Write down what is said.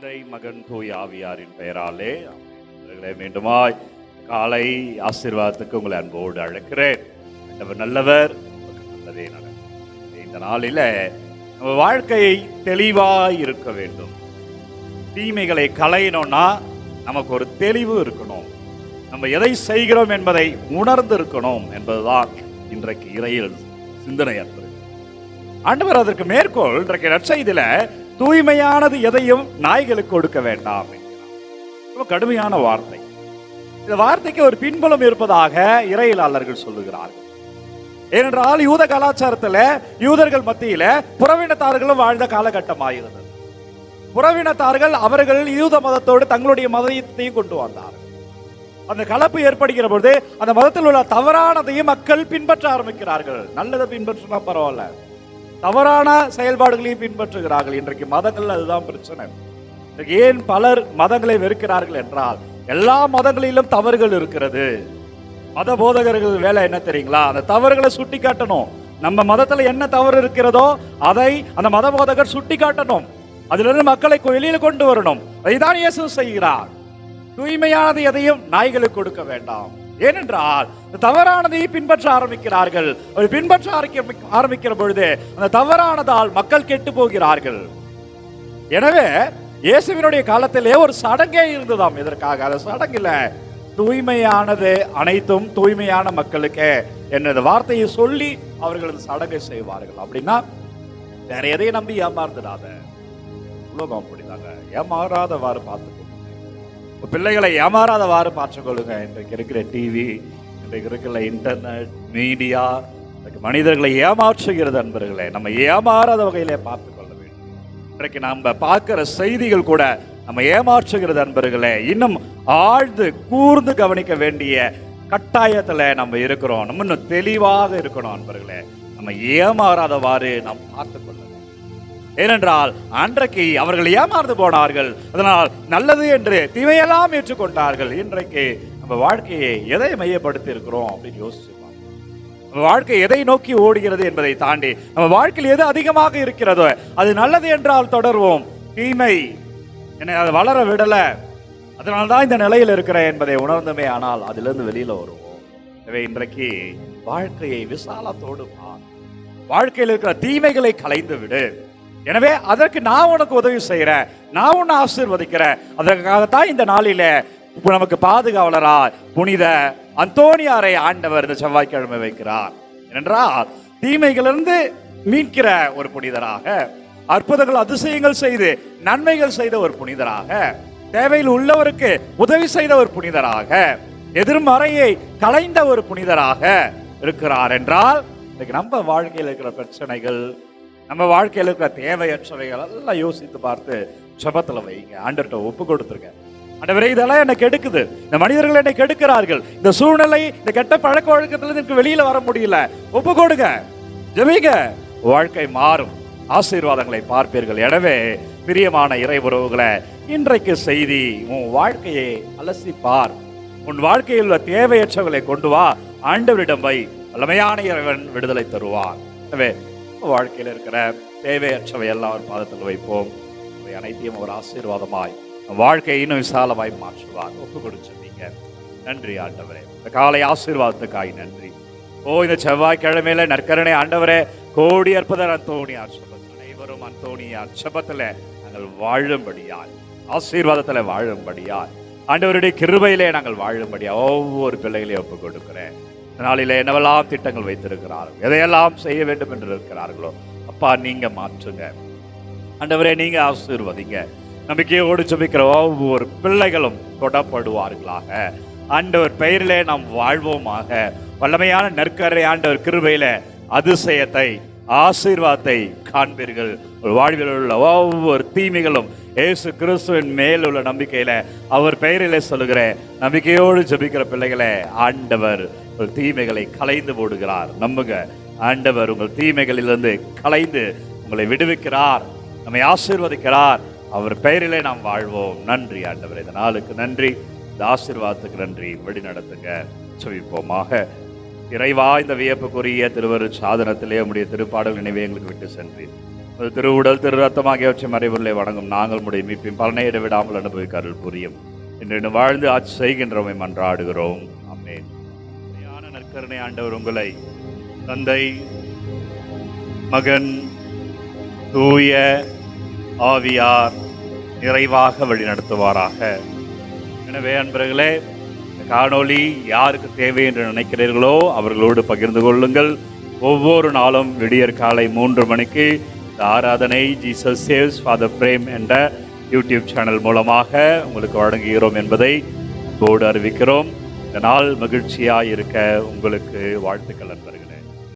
தந்தை மகன் தூய் ஆவியாரின் பெயராலே அவர்களை மீண்டுமாய் காலை ஆசீர்வாதத்துக்கு உங்களை அன்போடு அழைக்கிறேன். ஆண்டவர் நல்லவர் நல்லதே நடக்கும். இந்த நாளில் நம்ம வாழ்க்கையை தெளிவாக இருக்க வேண்டும். தீமைகளை களையணும்னா நமக்கு ஒரு தெளிவு இருக்கணும். நம்ம எதை செய்கிறோம் என்பதை உணர்ந்து இருக்கணும் என்பதுதான் இன்றைக்கு இறையில் சிந்தனை ஆண்டவர் அதற்கு மேற்கோள் இன்றைக்கு நற்செய்தியில தூய்மையானது எதையும் நாய்களுக்கு கொடுக்க வேண்டாம் ரொம்ப கடுமையான வார்த்தை. இந்த வார்த்தைக்கு ஒரு பின்புலம் இருப்பதாக இறையிலாளர்கள் சொல்லுகிறார்கள். ஏனென்றால் யூத கலாச்சாரத்துல யூதர்கள் மத்தியில புறவினத்தார்களும் வாழ்ந்த காலகட்டமாயிருந்தது. புறவினத்தார்கள் அவர்கள் யூத மதத்தோடு தங்களுடைய மதத்தையும் கொண்டு வந்தார்கள். அந்த கலப்பு ஏற்படுகிற பொழுது அந்த மதத்தில் உள்ள தவறானதையும் மக்கள் பின்பற்ற ஆரம்பிக்கிறார்கள். நல்லதை பின்பற்றினா பரவாயில்ல. தவறான செயல்பாடுகளையும் பின்பற்றுகிறார்கள். இன்றைக்கு மதங்கள் அதுதான் பிரச்சனை. ஏன் பலர் மதங்களை வெறுக்கிறார்கள் என்றால் எல்லா மதங்களிலும் தவறுகள் இருக்கிறது. மத போதகர்கள் வேலை என்ன தெரியுங்களா? அந்த தவறுகளை சுட்டி காட்டணும் நம்ம மதத்துல என்ன தவறு இருக்கிறதோ அதை அந்த மத போதகர் சுட்டி காட்டணும் அதிலிருந்து மக்களை வெளியில கொண்டு வரணும். அதைதான் இயேசு செய்கிறார். தூய்மையானது எதையும் நாய்களுக்கு கொடுக்க வேண்டாம். ஏனென்றால் இந்த தவறானதை பின்பற்ற ஆரம்பிக்கிறார்கள். அதை பின்பற்ற ஆரம்பிக்க- ஆரம்பிக்கிற பொழுது அந்த தவறானதால் மக்கள் கெட்டு போகிறார்கள். எனவே இயேசுவினுடைய காலத்திலே ஒரு சடங்கே இருந்ததாம். இதற்காக அந்த சடங்கில் தூய்மையானது அனைத்தும் தூய்மையான மக்களுக்கு என்னது வார்த்தையை சொல்லி அவர்கள் சடங்கை செய்வார்கள். அப்படின்னா வேற எதையும் நம்பி ஏமாந்துடாத. உலகம் அப்படிதாங்க. ஏமாறாதவாறு பார்த்துக்கொள்ளுங்க பிள்ளைகளை ஏமாறாதவாறு பார்த்துக்கொள்ளுங்க இன்றைக்கு இருக்கிற டிவி இன்றைக்கு இருக்கிற இன்டர்நெட் மீடியா இன்றைக்கு மனிதர்களை ஏமாற்றுகிறது அன்பர்களே நம்ம ஏமாறாத வகையிலே பார்த்து கொள்ள வேண்டும். இன்றைக்கு நம்ம பார்க்கிற செய்திகள் கூட நம்ம ஏமாற்றுகிறது அன்பர்களே. இன்னும் ஆழ்ந்து கூர்ந்து கவனிக்க வேண்டிய கட்டாயத்தில் நம்ம இருக்கிறோம். நம்ம இன்னும் தெளிவாக இருக்கணும் அன்பர்களே. நம்ம ஏமாறாதவாறு நாம் பார்த்துக்கொள்ளணும் ஏனென்றால் அன்றைக்கு அவர்கள் ஏமாந்து போனார்கள். அதனால் நல்லது என்று தீமையெல்லாம் ஏற்றுக்கொண்டார்கள். இன்றைக்கு நம்ம வாழ்க்கையை எதை மையப்படுத்தி இருக்கிறோம் அப்படின்னு யோசிச்சுப்பாங்க. நம்ம வாழ்க்கை எதை நோக்கி ஓடுகிறது என்பதை தாண்டி நம்ம வாழ்க்கையில் எது அதிகமாக இருக்கிறதோ அது நல்லது என்றால் தொடர்வோம். தீமை என்னை அதை வளர விடலை. அதனால தான் இந்த நிலையில் இருக்கிறேன் என்பதை உணர்ந்தமே ஆனால் அதிலிருந்து வெளியில் வருவோம். எனவே இன்றைக்கு வாழ்க்கையை விசாலத்தோடு வாழ்க்கையில் இருக்கிற தீமைகளை களைந்து விடு எனவே அதற்கு நான் உனக்கு உதவி செய்கிறேன். நான் உன்னை ஆசீர்வதிக்கிறேன். அதற்காகத்தான் இந்த நாளில இப்போ நமக்கு பாதுகாவலரா புனித அந்தோனியாரை ஆண்டவர் இந்த செவ்வாய்க்கிழமை வைக்கிறார். ஏனென்றால் தீமைகளிலிருந்து மீட்கிற ஒரு புனிதராக அற்புதங்கள் அதிசயங்கள் செய்து நன்மைகள் செய்த ஒரு புனிதராக தேவையில் உள்ளவருக்கு உதவி செய்த ஒரு புனிதராக எதிர்மறையை கலைந்த ஒரு புனிதராக இருக்கிறார் என்றால் இன்னைக்கு நம்ம வாழ்க்கையில் இருக்கிற பிரச்சனைகள் நம்ம வாழ்க்கையில் இருக்கிற தேவையற்றவைகள் எல்லாம் யோசித்து பார்த்து ஜெபத்துல வைங்க. ஆண்டர்கிட்ட ஒப்பு கொடுத்துருங்க. ஆண்டவரே இதெல்லாம் என்னை கெடுக்குது. இந்த மனிதர்கள் என்னை கெடுக்கிறார்கள். இந்த சூழ்நிலை இந்த கெட்ட பழக்க வழக்கத்துல எனக்கு வெளியில வர முடியல. ஒப்பு கொடுங்க. ஜெபிங்க. வாழ்க்கை மாறும். ஆசீர்வாதங்களை பார்ப்பீர்கள். எனவே பிரியமான இறை உறவுகளை இன்றைக்கு செய்தி உன் வாழ்க்கையை அலசி பார். உன் வாழ்க்கையில் உள்ள தேவையற்றவர்களை கொண்டு வா. ஆண்டவரிடம் வை. வல்லமையான இறைவன் விடுதலை தருவார். எனவே வாழ்க்கையில் இருக்கிற தேவையற்றவை எல்லாம் ஒரு பாதத்தில் வைப்போம். அவை அனைத்தையும் ஒரு ஆசீர்வாதமாய் நம் வாழ்க்கையை இன்னும் விசாலமாய் மாற்றுவார். ஒப்பு கொடுத்துருந்தீங்க நன்றி ஆண்டவரே. இந்த காலை ஆசீர்வாதத்துக்காய் நன்றி. ஓ இந்த செவ்வாய்க்கிழமையில நற்கரணை ஆண்டவரே. கோடி அற்புதர் அந்தோணியார் சுபத் அனைவரும் அந்தோணியார். சுபத்துல நாங்கள் வாழும்படியாய் ஆசீர்வாதத்துல வாழும்படியார் ஆண்டவருடைய கிருபையிலே நாங்கள் வாழும்படியா ஒவ்வொரு பிள்ளைகளையும் ஒப்பு கொடுக்கிறேன் நாளில் என்னவெல்லாம் திட்டங்கள் வைத்திருக்கிறார்கள்? எதையெல்லாம் செய்ய வேண்டும் என்று இருக்கிறார்களோ அப்பா நீங்க மாற்றுங்க. ஆண்டவரே நீங்க ஆசீர்வதிங்க. நம்பிக்கையோடு ஜெபிக்கிற ஒவ்வொரு பிள்ளைகளும் தொடப்படுவார்களாக. ஆண்டவர் பெயரிலே நாம் வாழ்வோமாக. வல்லமையான நற்கரை ஆண்டவர் கிருபையில அதிசயத்தை ஆசீர்வாதத்தை காண்பீர்கள். வாழ்வில் உள்ள ஒவ்வொரு தீமைகளும் இயேசு கிறிஸ்துவின் மேல் உள்ள நம்பிக்கையில அவர் பெயரிலே சொல்லுகிற நம்பிக்கையோடு ஜெபிக்கிற பிள்ளைகளை ஆண்டவர் உங்கள் தீமைகளை கலைந்து போடுகிறார். நம்புங்க ஆண்டவர் உங்கள் தீமைகளிலிருந்து கலைந்து உங்களை விடுவிக்கிறார் நம்மை ஆசீர்வதிக்கிறார். அவர் பெயரிலே நாம் வாழ்வோம். நன்றி ஆண்டவர். இந்த நாளுக்கு நன்றி. இந்த ஆசீர்வாதத்துக்கு நன்றி. வழி நடத்துங்க. சுவிப்போமாக இறைவா இந்த வியப்புக்குரிய திருவரு சாதனத்திலே உடைய திருப்பாடல் நினைவே எங்களுக்கு விட்டு சென்றீர். திருவுடல் திரு ரத்தம் ஆகியவற்றை மறைவுள்ளே வணங்கும் நாங்கள் முடிய மீட்பின் பலனை இடைவிடாமல் அனுபவிக்க அருள் புரியும். இன்று வாழ்ந்து ஆட்சி செய்கின்றவை மன்றாடுகிறோம் கருணை ஆண்டவர் உங்களை. தந்தை மகன் தூய ஆவியார் நிறைவாக வழிநடத்துவாராக எனவே அன்பர்களே காணொளி யாருக்கு தேவை என்று நினைக்கிறீர்களோ அவர்களோடு பகிர்ந்து கொள்ளுங்கள். ஒவ்வொரு நாளும் விடியற் காலை மூன்று மணிக்கு இந்த ஆராதனை ஜீசஸ் சேவ்ஸ் ஃபாதர் பிரேம் என்ற யூடியூப் சேனல் மூலமாக உங்களுக்கு வழங்குகிறோம் என்பதை போர்டு அறிவிக்கிறோம். இந்த நாள் மகிழ்ச்சியாக இருக்க உங்களுக்கு வாழ்த்துக்கள் நண்பர்கள்.